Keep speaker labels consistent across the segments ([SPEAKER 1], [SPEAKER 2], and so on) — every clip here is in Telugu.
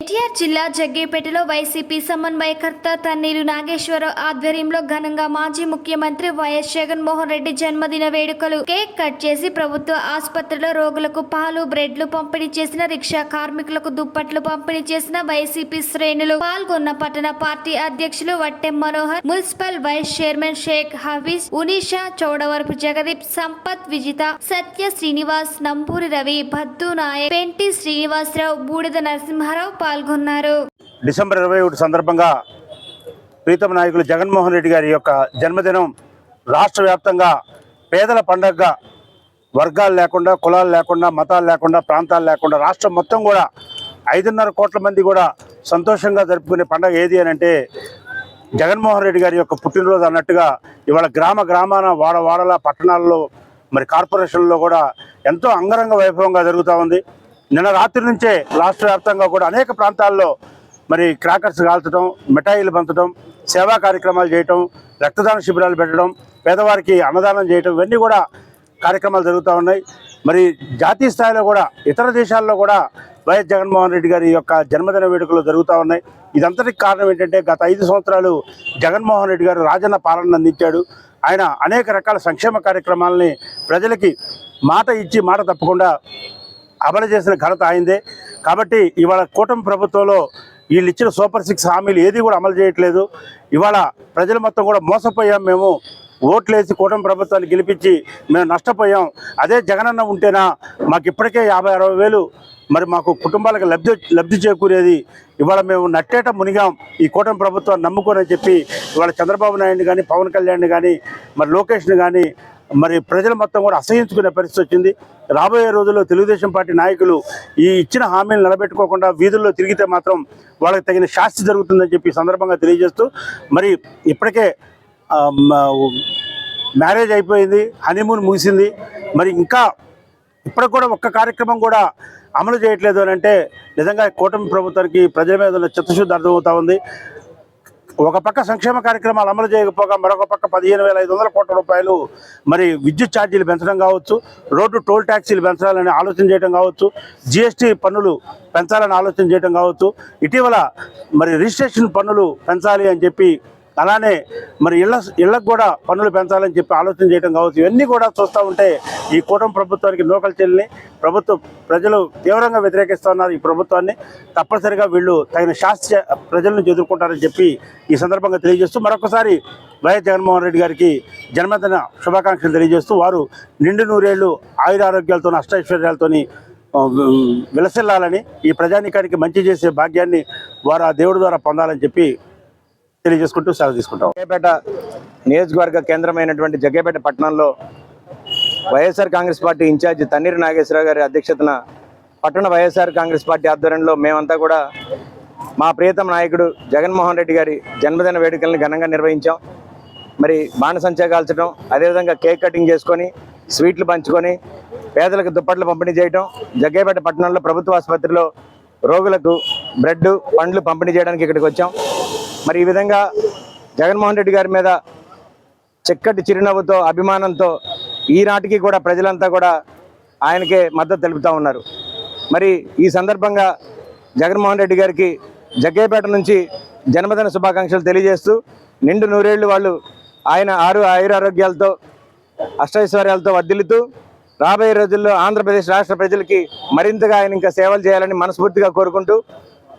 [SPEAKER 1] ఎన్టీఆర్ జిల్లా జగ్గేపేటలో వైసీపీ సమన్వయకర్త తన్నీరు నాగేశ్వరరావు ఆధ్వర్యంలో ఘనంగా మాజీ ముఖ్యమంత్రి వైఎస్ జగన్మోహన్ రెడ్డి జన్మదిన వేడుకలు. కేక్ కట్ చేసి ప్రభుత్వ ఆసుపత్రిలో రోగులకు పాలు బ్రెడ్లు పంపిణీ చేసిన రిక్షా కార్మికులకు దుప్పట్లు పంపిణీ చేసిన వైసీపీ శ్రేణులు పాల్గొన్న పట్టణ పార్టీ అధ్యక్షులు Vattem Manohar municipal vice chairman Sheikh Hafeez Unisha Chowdavarapu Jagadeep Sampath Vijitha Satya Srinivas Nampuri Ravi Bhaddu Naik Penti Srinivasarao Budida Narasimha Rao పాల్గొన్నారు.
[SPEAKER 2] డిసెంబర్ ఇరవై ఒకటి సందర్భంగా ప్రీతమ నాయకులు జగన్మోహన్ రెడ్డి గారి యొక్క జన్మదినం రాష్ట్ర వ్యాప్తంగా పేదల పండగగా వర్గాలు లేకుండా కులాలు లేకుండా మతాలు లేకుండా ప్రాంతాలు లేకుండా రాష్ట్రం మొత్తం కూడా ఐదున్నర కోట్ల మంది కూడా సంతోషంగా జరుపుకునే పండగ ఏది అని అంటే జగన్మోహన్ రెడ్డి గారి యొక్క పుట్టినరోజు అన్నట్టుగా ఇవాళ గ్రామ గ్రామాన వాడ వాడల పట్టణాల్లో మరి కార్పొరేషన్లో కూడా ఎంతో అంగరంగ వైభవంగా జరుగుతూ ఉంది. నిన్న రాత్రి నుంచే రాష్ట్ర వ్యాప్తంగా కూడా అనేక ప్రాంతాల్లో మరి క్రాకర్స్ కాల్చడం మిఠాయిలు పంచడం సేవా కార్యక్రమాలు చేయటం రక్తదాన శిబిరాలు పెట్టడం పేదవారికి అన్నదానం చేయటం ఇవన్నీ కూడా కార్యక్రమాలు జరుగుతూ ఉన్నాయి. మరి జాతీయ స్థాయిలో కూడా ఇతర దేశాల్లో కూడా వైఎస్ జగన్మోహన్ రెడ్డి గారి యొక్క జన్మదిన వేడుకలు జరుగుతూ ఉన్నాయి. ఇదంతటికి కారణం ఏంటంటే గత ఐదు సంవత్సరాలు జగన్మోహన్ రెడ్డి గారు రాజన్న పాలన అందించాడు. ఆయన అనేక రకాల సంక్షేమ కార్యక్రమాలని ప్రజలకి మాట ఇచ్చి మాట తప్పకుండా అమలు చేసిన ఘనత ఆయనదే. కాబట్టి ఇవాళ కూటమి ప్రభుత్వంలో వీళ్ళు ఇచ్చిన సూపర్ సిక్స్ హామీలు ఏది కూడా అమలు చేయట్లేదు. ఇవాళ ప్రజలు మొత్తం కూడా మోసపోయాం మేము. ఓట్లేసి కూటమి ప్రభుత్వాన్ని గెలిపించి మేము నష్టపోయాం. అదే జగనన్న ఉంటేనా మాకు ఇప్పటికే యాభై అరవై వేలు మరి మాకు కుటుంబాలకు లబ్ధి లబ్ధి చేకూరేది. ఇవాళ మేము నట్టేట మునిగాం. ఈ కూటమి ప్రభుత్వాన్ని నమ్ముకోనని చెప్పి ఇవాళ చంద్రబాబు నాయుడు కానీ పవన్ కళ్యాణ్ కానీ మరి లోకేష్ని కానీ మరి ప్రజలు మొత్తం కూడా అసహించుకునే పరిస్థితి వచ్చింది. రాబోయే రోజుల్లో తెలుగుదేశం పార్టీ నాయకులు ఈ ఇచ్చిన హామీలు నిలబెట్టుకోకుండా వీధుల్లో తిరిగితే మాత్రం వాళ్ళకి తగిన శాస్తి జరుగుతుందని చెప్పి సందర్భంగా తెలియజేస్తూ మరి ఇప్పటికే మ్యారేజ్ అయిపోయింది హనీమూన్ ముగిసింది. మరి ఇంకా ఇప్పటికి కూడా ఒక్క కార్యక్రమం కూడా అమలు చేయట్లేదు అని అంటే నిజంగా కూటమి ప్రభుత్వానికి ప్రజల మీద ఉన్న చిత్తశుద్ధి అర్థమవుతా ఉంది. ఒక పక్క సంక్షేమ కార్యక్రమాలు అమలు చేయకపోగా మరొక పక్క పదిహేను వేల ఐదు వందల కోట్ల రూపాయలు మరి విద్యుత్ ఛార్జీలు పెంచడం కావచ్చు రోడ్డు టోల్ ట్యాక్సీలు పెంచాలని ఆలోచన చేయడం కావచ్చు జిఎస్టీ పన్నులు పెంచాలని ఆలోచన చేయడం కావచ్చు ఇటీవల మరి రిజిస్ట్రేషన్ పన్నులు పెంచాలి అని చెప్పి అలానే మరి ఇళ్ళ ఇళ్ళకు కూడా పన్నులు పెంచాలని చెప్పి ఆలోచన చేయడం కావచ్చు. ఇవన్నీ కూడా చూస్తూ ఉంటే ఈ కూటమి ప్రభుత్వానికి నూకలు చెల్లిని ప్రభుత్వం ప్రజలు తీవ్రంగా వ్యతిరేకిస్తున్నారు ఈ ప్రభుత్వాన్ని. తప్పనిసరిగా వీళ్ళు తగిన శాస్త్ర ప్రజల నుంచి ఎదుర్కొంటారని చెప్పి ఈ సందర్భంగా తెలియజేస్తూ మరొకసారి వైఎస్ జగన్మోహన్ రెడ్డి గారికి జన్మదిన శుభాకాంక్షలు తెలియజేస్తూ వారు నిండు నూరేళ్ళు ఆయుర ఆరోగ్యాలతో అష్టైశ్వర్యాలతో విలసిల్లాలని ఈ ప్రజానికానికి మంచి చేసే భాగ్యాన్ని వారు ఆ దేవుడి ద్వారా పొందాలని చెప్పి తెలియజేసుకుంటూ సెలవు తీసుకుంటాం.
[SPEAKER 3] జగ్గేపేట నియోజకవర్గ కేంద్రమైనటువంటి జగ్గేపేట పట్టణంలో వైఎస్ఆర్ కాంగ్రెస్ పార్టీ ఇన్ఛార్జి తన్నీరు నాగేశ్వరరావు గారి అధ్యక్షతన పట్టణ వైఎస్ఆర్ కాంగ్రెస్ పార్టీ ఆధ్వర్యంలో మేమంతా కూడా మా ప్రియతమ నాయకుడు జగన్మోహన్ రెడ్డి గారి జన్మదిన వేడుకలను ఘనంగా నిర్వహించాం. మరి బాణసంచా కాల్చడం అదేవిధంగా కేక్ కటింగ్ చేసుకొని స్వీట్లు పంచుకొని పేదలకు దుప్పట్లు పంపిణీ చేయడం జగ్గేపేట పట్టణంలో ప్రభుత్వ ఆసుపత్రిలో రోగులకు బ్రెడ్ పండ్లు పంపిణీ చేయడానికి ఇక్కడికి వచ్చాం. మరి ఈ విధంగా జగన్మోహన్ రెడ్డి గారి మీద చక్కటి చిరునవ్వుతో అభిమానంతో ఈనాటికి కూడా ప్రజలంతా కూడా ఆయనకే మద్దతు తెలుపుతూ ఉన్నారు. మరి ఈ సందర్భంగా జగన్మోహన్ రెడ్డి గారికి జగ్గేపేట నుంచి జన్మదిన శుభాకాంక్షలు తెలియజేస్తూ నిండు నూరేళ్ళు వాళ్ళు ఆయన ఆరు ఆయురారోగ్యాలతో అష్టైశ్వర్యాలతో వర్ధిల్లుతూ రాబోయే రోజుల్లో ఆంధ్రప్రదేశ్ రాష్ట్ర ప్రజలకి మరింతగా ఆయన ఇంకా సేవలు చేయాలని మనస్ఫూర్తిగా కోరుకుంటూ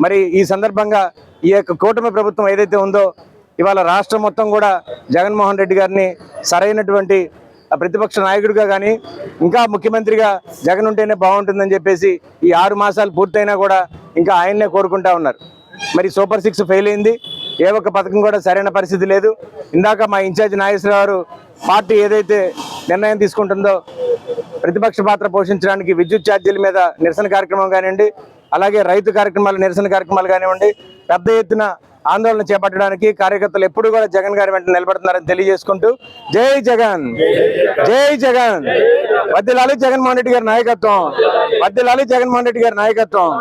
[SPEAKER 3] మరి ఈ సందర్భంగా ఈ యొక్క కూటమి ప్రభుత్వం ఏదైతే ఉందో ఇవాళ రాష్ట్రం మొత్తం కూడా జగన్మోహన్ రెడ్డి గారిని సరైనటువంటి ప్రతిపక్ష నాయకుడిగా కానీ ఇంకా ముఖ్యమంత్రిగా జగన్ ఉంటేనే బాగుంటుందని చెప్పేసి ఈ ఆరు మాసాలు పూర్తయినా కూడా ఇంకా ఆయన్నే కోరుకుంటా ఉన్నారు. మరి సూపర్ సిక్స్ ఫెయిల్ అయింది. ఏ ఒక్క పథకం కూడా సరైన పరిస్థితి లేదు. ఇందాక మా ఇన్ఛార్జ్ నాగేశ్వరరావు గారు పార్టీ ఏదైతే నిర్ణయం తీసుకుంటుందో ప్రతిపక్ష పాత్ర పోషించడానికి విద్యుత్ ఛార్జీల మీద నిరసన కార్యక్రమం కానివ్వండి అలాగే రైతు కార్యక్రమాలు నిరసన కార్యక్రమాలు కానివ్వండి పెద్ద ఎత్తున ఆందోళన చేపట్టడానికి కార్యకర్తలు ఎప్పుడు కూడా జగన్ గారి వెంట నిలబడుతున్నారని తెలియజేసుకుంటూ జై జగన్ జై జగన్. వద్దిలాలి జగన్మోహన్ రెడ్డి గారి నాయకత్వం. వద్దిలాలి జగన్మోహన్ రెడ్డి గారి నాయకత్వం.